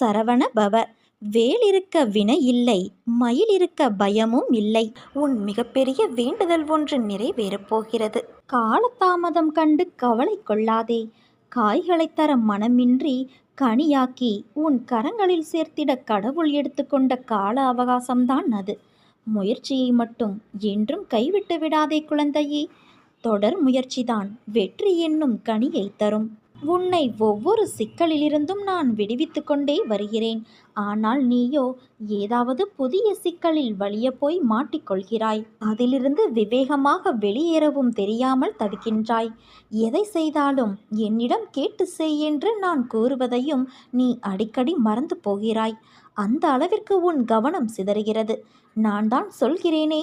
சரவண பவ. வேல் இருக்க வினை இல்லை மயில் இருக்க பயமும் இல்லை. உன் மிகப்பெரிய வேண்டுதல் ஒன்று நிறைவேறப் போகிறது. காலதாமதம் கண்டு கவலை கொள்ளாதே. காய்களைத் தர மனமின்றி கனியாக்கி உன் கரங்களில் சேர்த்திட கடவுள் எடுத்துக்கொண்ட கால அவகாசம்தான் அது. முயற்சியை மட்டும் என்றும் கைவிட்டு விடாதே குழந்தையே. தொடர் முயற்சிதான் வெற்றி என்னும் கனியை தரும். உன்னை ஒவ்வொரு சிக்கலிலிருந்தும் நான் விடுவித்து கொண்டே வருகிறேன். ஆனால் நீயோ ஏதாவது புதிய சிக்கலில் வழிய போய் மாட்டிக்கொள்கிறாய். அதிலிருந்து விவேகமாக வெளியேறவும் தெரியாமல் தவிக்கின்றாய். எதை செய்தாலும் என்னிடம் கேட்டு செய் என்று நான் கூறுவதையும் நீ அடிக்கடி மறந்து போகிறாய். அந்த அளவிற்கு உன் கவனம் சிதறுகிறது. நான் தான் சொல்கிறேனே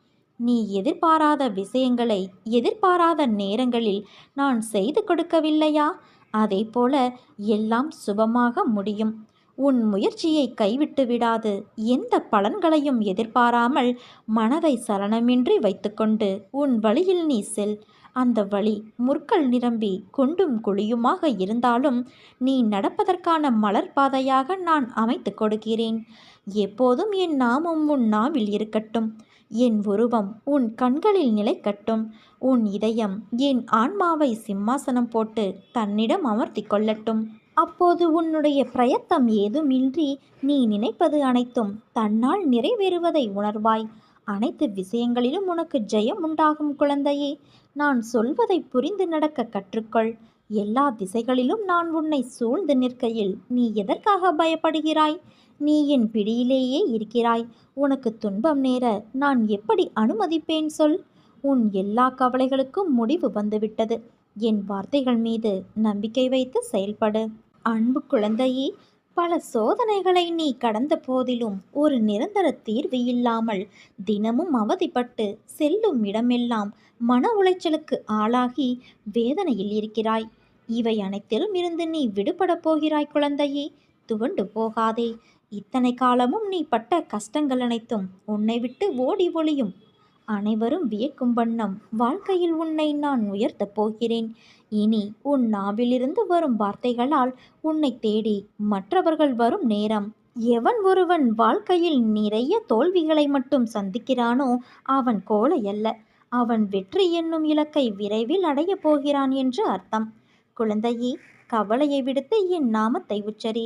நீ எதிர்பாராத விஷயங்களை எதிர்பாராத நேரங்களில் நான் செய்து கொடுக்கவில்லையா? அதே போல எல்லாம் சுபமாக முடியும். உன் முயற்சியை கைவிட்டு விடாது. எந்த பலன்களையும் எதிர்பாராமல் மனதை சலனமின்றி வைத்துக்கொண்டு உன் வழியில் நீ செல். அந்த வழி முற்கள் நிரம்பி குண்டும் குழியுமாக இருந்தாலும் நீ நடப்பதற்கான மலர் பாதையாக நான் அமைத்து கொடுக்கிறேன். எப்போதும் என் நாமம் உன் நாவில் இருக்கட்டும். என் உருவம் உன் கண்களில் நிலைக்கட்டும். உன் இதயம் என் ஆன்மாவை சிம்மாசனம் போட்டு தன்னிடம் அமர்த்தி கொள்ளட்டும். அப்போது உன்னுடைய பிரயத்தம் ஏதுமின்றி நீ நினைப்பது அனைத்தும் தன்னால் நிறைவேறுவதை உணர்வாய். அனைத்து விஷயங்களிலும் உனக்கு ஜெயம் உண்டாகும் குழந்தையே நான் சொல்வதை புரிந்து நடக்க கற்றுக்கொள். எல்லா திசைகளிலும் நான் உன்னை சூழ்ந்து நிற்கையில் நீ எதற்காக பயப்படுகிறாய்? நீ என் பிடியிலேயே இருக்கிறாய். உனக்கு துன்பம் நேர நான் எப்படி அனுமதிப்பேன் சொல்? உன் எல்லா கவலைகளுக்கும் முடிவு வந்துவிட்டது. என் வார்த்தைகள் மீது நம்பிக்கை வைத்து செயல்படு. அன்பு குழந்தையே பல சோதனைகளை நீ கடந்த போதிலும் ஒரு நிரந்தர தீர்வு இல்லாமல் தினமும் அவதிப்பட்டு செல்லும் இடமெல்லாம் மன உளைச்சலுக்கு ஆளாகி வேதனையில் இருக்கிறாய். இவை அனைத்திலும் இருந்து நீ விடுபடப் போகிறாய் குழந்தையே. துவண்டு போகாதே. இத்தனை காலமும் நீ பட்ட கஷ்டங்கள் அனைத்தும் உன்னை விட்டு ஓடி ஒளியும். அனைவரும் வியக்கும் வண்ணம் வாழ்க்கையில் உன்னை நான் உயர்த்தப் போகிறேன். இனி உன் நாவிலிருந்து வரும் வார்த்தைகளால் உன்னை தேடி மற்றவர்கள் வரும் நேரம். எவன் ஒருவன் வாழ்க்கையில் நிறைய தோல்விகளை மட்டும் சந்திக்கிறானோ அவன் கோலை அல்ல அவன் வெற்றி என்னும் இலக்கை விரைவில் அடையப் போகிறான் என்று அர்த்தம். குழந்தையே கவலையை விடுத்து என் நாமத்தை உச்சரி.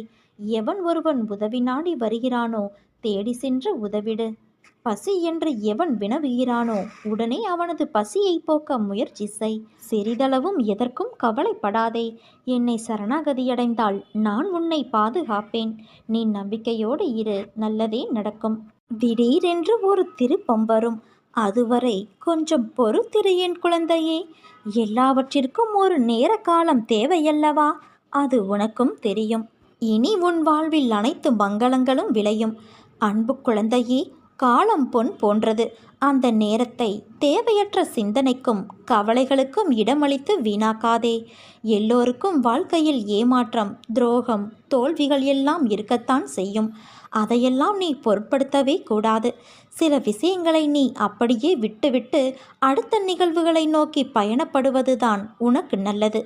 எவன் ஒருவன் உதவி நாடி வருகிறானோ தேடி சென்று உதவிடு. பசி என்று எவன் வினவுகிறானோ உடனே அவனது பசியை போக்க முயற்சி செய். சிறிதளவும் எதற்கும் கவலைப்படாதே. என்னை சரணாகதியடைந்தால் நான் உன்னை பாதுகாப்பேன். நீ நம்பிக்கையோடு இரு நல்லதே நடக்கும். திடீரென்று ஒரு திருப்பம் வரும். அதுவரை கொஞ்சம் பொறுத்திரு என் குழந்தையே. எல்லாவற்றிற்கும் ஒரு நேர காலம் தேவையல்லவா? அது உனக்கும் தெரியும். இனி உன் வாழ்வில் அனைத்து மங்களங்களும் விளையும். அன்பு குழந்தையே காலம் பொன் போன்றது. அந்த நேரத்தை தேவையற்ற சிந்தனைக்கும் கவலைகளுக்கும் இடமளித்து வீணாக்காதே. எல்லோருக்கும் வாழ்க்கையில் ஏமாற்றம் துரோகம் தோல்விகள் எல்லாம் இருக்கத்தான் செய்யும். அதையெல்லாம் நீ பொருட்படுத்தவே கூடாது. சில விஷயங்களை நீ அப்படியே விட்டுவிட்டு அடுத்த நிகழ்வுகளை நோக்கி பயணப்படுவதுதான் உனக்கு நல்லது.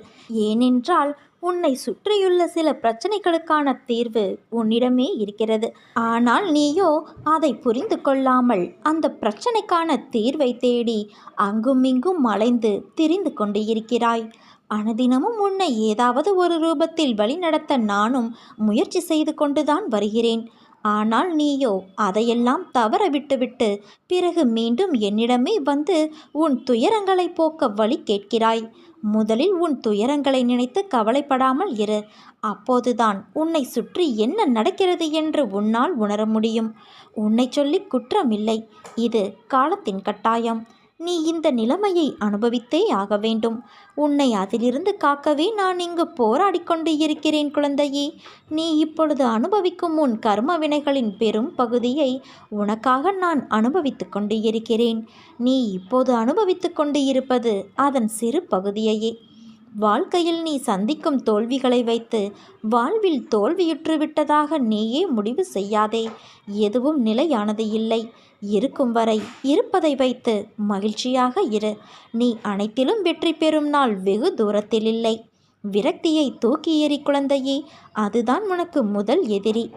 ஏனென்றால் உன்னை சுற்றியுள்ள சில பிரச்சனைகளுக்கான தீர்வு உன்னிடமே இருக்கிறது. ஆனால் நீயோ அதை புரிந்து கொள்ளாமல் அந்த பிரச்சனைக்கான தீர்வை தேடி அங்குமிங்கும் அலைந்து திரிந்து கொண்டு இருக்கிறாய். அனுதினமும் உன்னை ஏதாவது ஒரு ரூபத்தில் வழிநடத்த நானும் முயற்சி செய்து கொண்டுதான் வருகிறேன். ஆனால் நீயோ அதையெல்லாம் தவற விட்டுவிட்டு பிறகு மீண்டும் என்னிடமே வந்து உன் துயரங்களை போக்க வழி கேட்கிறாய். முதலில் உன் துயரங்களை நினைத்து கவலைப்படாமல் இரு. அப்போதுதான் உன்னை சுற்றி என்ன நடக்கிறது என்று உன்னால் உணர முடியும். உன்னை சொல்லி குற்றமில்லை. இது காலத்தின் கட்டாயம். நீ இந்த நிலைமையை அனுபவித்தே ஆக வேண்டும். உன்னை அதிலிருந்து காக்கவே நான் இங்கு போராடி கொண்டு இருக்கிறேன் குழந்தையே. நீ இப்பொழுது அனுபவிக்கும் உன் கர்ம வினைகளின் பெரும் பகுதியை உனக்காக நான் அனுபவித்து கொண்டு இருக்கிறேன். நீ இப்போது அனுபவித்து கொண்டு இருப்பது அதன் சிறு பகுதியையே. வாழ்க்கையில் நீ சந்திக்கும் தோல்விகளை வைத்து வாழ்வில் தோல்வியுற்று விட்டதாக நீயே முடிவு செய்யாதே. எதுவும் நிலையானது இல்லை. இருக்கும் வரை இருப்பதை வைத்து மகிழ்ச்சியாக இரு. நீ அனைத்திலும் வெற்றி பெறும் நாள் வெகு தூரத்தில் இல்லை. விரக்தியை தூக்கி எறி குழந்தையே அதுதான் உனக்கு முதல் எதிரி.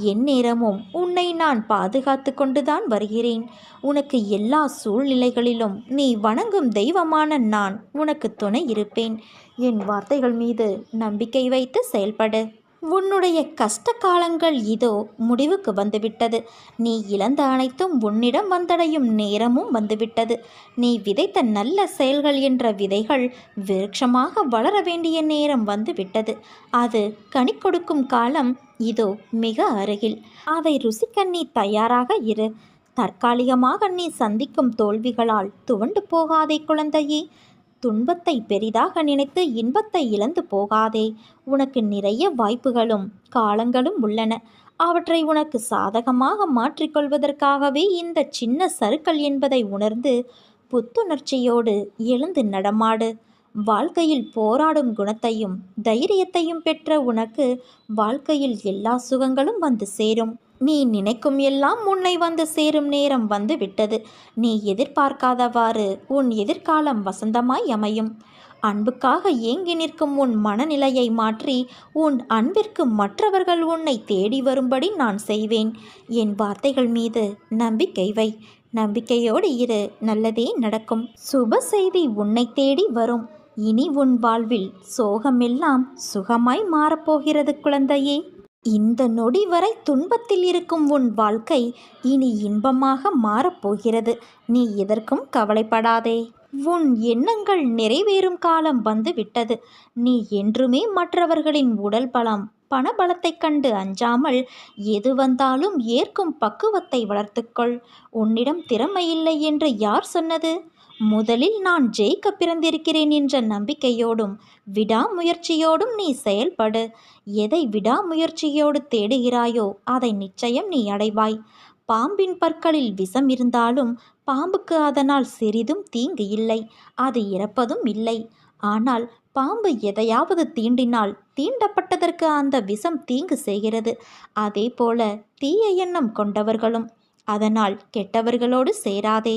எந்நேரமும் உன்னை நான் பாதுகாத்து கொண்டுதான் வருகிறேன். உனக்கு எல்லா சூழ்நிலைகளிலும் நீ வணங்கும் தெய்வமான நான் உனக்கு துணை இருப்பேன். என் வார்த்தைகள் மீது நம்பிக்கை வைத்து செயல்படு. உன்னுடைய கஷ்ட காலங்கள் இதோ முடிவுக்கு வந்துவிட்டது. நீ இழந்த அனைத்தும் உன்னிடம் வந்தடையும் நேரமும் வந்துவிட்டது. நீ விதைத்த நல்ல செயல்கள் என்ற விதைகள் விருட்சமாக வளர வேண்டிய நேரம் வந்துவிட்டது. அது கனி கொடுக்கும் காலம் இதோ மிக அருகில். அதை ருசிக்க நீ தயாராக இரு. தற்காலிகமாக நீ சந்திக்கும் தோல்விகளால் துவண்டு போகாதே குழந்தையே. துன்பத்தை பெரிதாக நினைத்து இன்பத்தை இழந்து போகாதே. உனக்கு நிறைய வாய்ப்புகளும் காலங்களும் உள்ளன. அவற்றை உனக்கு சாதகமாக மாற்றிக்கொள்வதற்காகவே இந்த சின்ன சருக்கள் என்பதை உணர்ந்து புத்துணர்ச்சியோடு எழுந்து நடமாடு. வாழ்க்கையில் போராடும் குணத்தையும் தைரியத்தையும் பெற்ற உனக்கு வாழ்க்கையில் எல்லா சுகங்களும் வந்து சேரும். நீ நினைக்கும் எல்லாம் உன்னை வந்து சேரும் நேரம் வந்து விட்டது. நீ எதிர்பார்க்காதவாறு உன் எதிர்காலம் வசந்தமாய் அமையும். அன்புக்காக ஏங்கி நிற்கும் உன் மனநிலையை மாற்றி உன் அன்பிற்கு மற்றவர்கள் உன்னை தேடி வரும்படி நான் செய்வேன். என் வார்த்தைகள் மீது நம்பிக்கை வை. நம்பிக்கையோடு இரு. நல்லதே நடக்கும். சுப செய்தி உன்னை தேடி வரும். இனி உன் வாழ்வில் சோகமெல்லாம் சுகமாய் மாறப்போகிறது குழந்தையே. இந்த நொடி வரை துன்பத்தில் இருக்கும் உன் வாழ்க்கை இனி இன்பமாக மாறப்போகிறது. நீ எதற்கும் கவலைப்படாதே. உன் எண்ணங்கள் நிறைவேறும் காலம் வந்து விட்டது நீ என்றுமே மற்றவர்களின் உடல் பலம் பணபலத்தைக் கண்டு அஞ்சாமல் எது வந்தாலும் ஏற்கும் பக்குவத்தை வளர்த்துக்கொள். உன்னிடம் திறமையில்லை என்று யார் சொன்னது? முதலில் நான் ஜெயிக்க பிறந்திருக்கிறேன் என்ற நம்பிக்கையோடும் விடாமுயற்சியோடும் நீ செயல்படு. எதை விடாமுயற்சியோடு தேடுகிறாயோ அதை நிச்சயம் நீ அடைவாய். பாம்பின் பற்களில் விஷம் இருந்தாலும் பாம்புக்கு அதனால் சிறிதும் தீங்கு இல்லை அது இறப்பதும் இல்லை. ஆனால் பாம்பு எதையாவது தீண்டினால் தீண்டப்பட்டதற்கு அந்த விஷம் தீங்கு செய்கிறது. அதே போல தீய எண்ணம் கொண்டவர்களும் அதனால் கெட்டவர்களோடு சேராதே.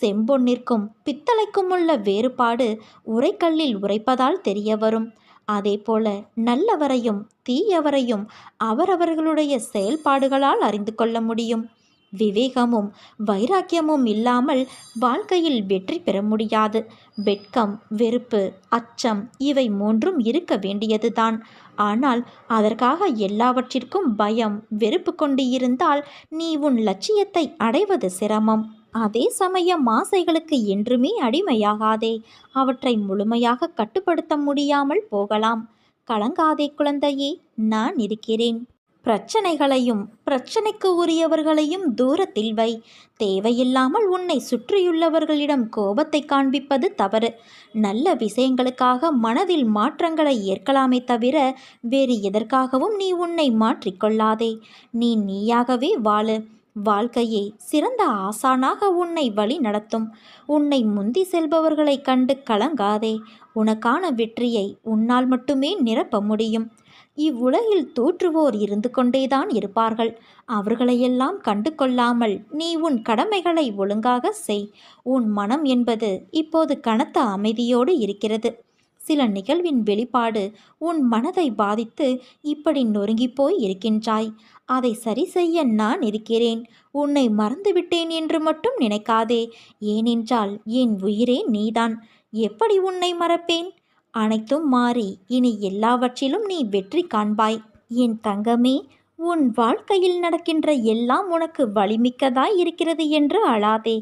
செம்பொன்னிற்கும் பித்தளைக்கும் உள்ள வேறுபாடு உரைக்கல்லில் உரைப்பதால் தெரிய வரும் அதேபோல நல்லவரையும் தீயவரையும் அவரவர்களுடைய செயல்பாடுகளால் அறிந்து கொள்ள முடியும். விவேகமும் வைராக்கியமும் இல்லாமல் வாழ்க்கையில் வெற்றி பெற முடியாது. வெட்கம் வெறுப்பு அச்சம் இவை மூன்றும் இருக்க வேண்டியதுதான். ஆனால் அதற்காக எல்லாவற்றிற்கும் பயம் வெறுப்பு கொண்டு இருந்தால் நீ உன் லட்சியத்தை அடைவது சிரமம். அதே சமயம் ஆசைகளுக்கு என்றுமே அடிமையாகாதே. அவற்றை முழுமையாக கட்டுப்படுத்த முடியாமல் போகலாம். கலங்காதே குழந்தையே நான் இருக்கிறேன். பிரச்சனைகளையும் பிரச்சனைக்கு உரியவர்களையும் தூரத்தில் வை. தேவையில்லாமல் உன்னை சுற்றியுள்ளவர்களிடம் கோபத்தை காண்பிப்பது தவறு. நல்ல விஷயங்களுக்காக மனதில் மாற்றங்களை ஏற்கலாமே தவிர வேறு எதற்காகவும் நீ உன்னை மாற்றிக்கொள்ளாதே நீ நீயாகவே வாழு. வாழ்க்கையே சிறந்த ஆசானாக உன்னை வழி நடத்தும். உன்னை முந்தி செல்பவர்களைக் கண்டு கலங்காதே. உனக்கான வெற்றியை உன்னால் மட்டுமே நிரப்ப முடியும். இவ்வுலகில் தோற்றுவோர் இருந்து கொண்டேதான் இருப்பார்கள். அவர்களையெல்லாம் கண்டு கொள்ளாமல் நீ உன் கடமைகளை ஒழுங்காக செய். உன் மனம் என்பது இப்போது கனத்த அமைதியோடு இருக்கிறது. சில நிகழ்வின் வெளிப்பாடு உன் மனதை பாதித்து இப்படி நொறுங்கிப்போய் இருக்கின்றாய். அதை சரி செய்ய நான் இருக்கிறேன். உன்னை மறந்துவிட்டேன் என்று மட்டும் நினைக்காதே. ஏனென்றால் என் உயிரே நீதான். எப்படி உன்னை மறப்பேன்? அனைத்தும் மாறி இனி எல்லாவற்றிலும் நீ வெற்றி காண்பாய். என் தங்கமே உன் வாழ்க்கையில் நடக்கின்ற எல்லாம் உனக்கு வலிமிக்கதாய் இருக்கிறது என்று அழாதே.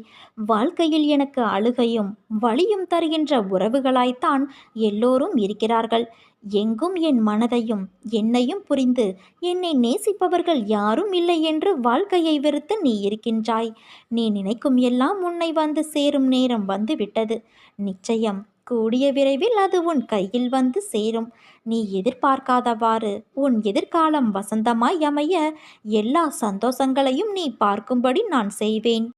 வாழ்க்கையில் எனக்கு அழுகையும் வலியும் தருகின்ற உறவுகளாய்த்தான் எல்லோரும் இருக்கிறார்கள். எங்கும் என் மனதையும் என்னையும் புரிந்து என்னை நேசிப்பவர்கள் யாரும் இல்லை என்று வாழ்க்கையை வெறுத்து நீ இருக்கின்றாய். நீ நினைக்கும் எல்லாம் உன்னை வந்து சேரும் நேரம் வந்து விட்டது நிச்சயம் கூடிய விரைவில் அது உன் கையில் வந்து சேரும். நீ எதிர்பார்க்காதவாறு உன் எதிர்காலம் வசந்தமாய் அமைய எல்லா சந்தோஷங்களையும் நீ பார்க்கும்படி நான் செய்வேன்.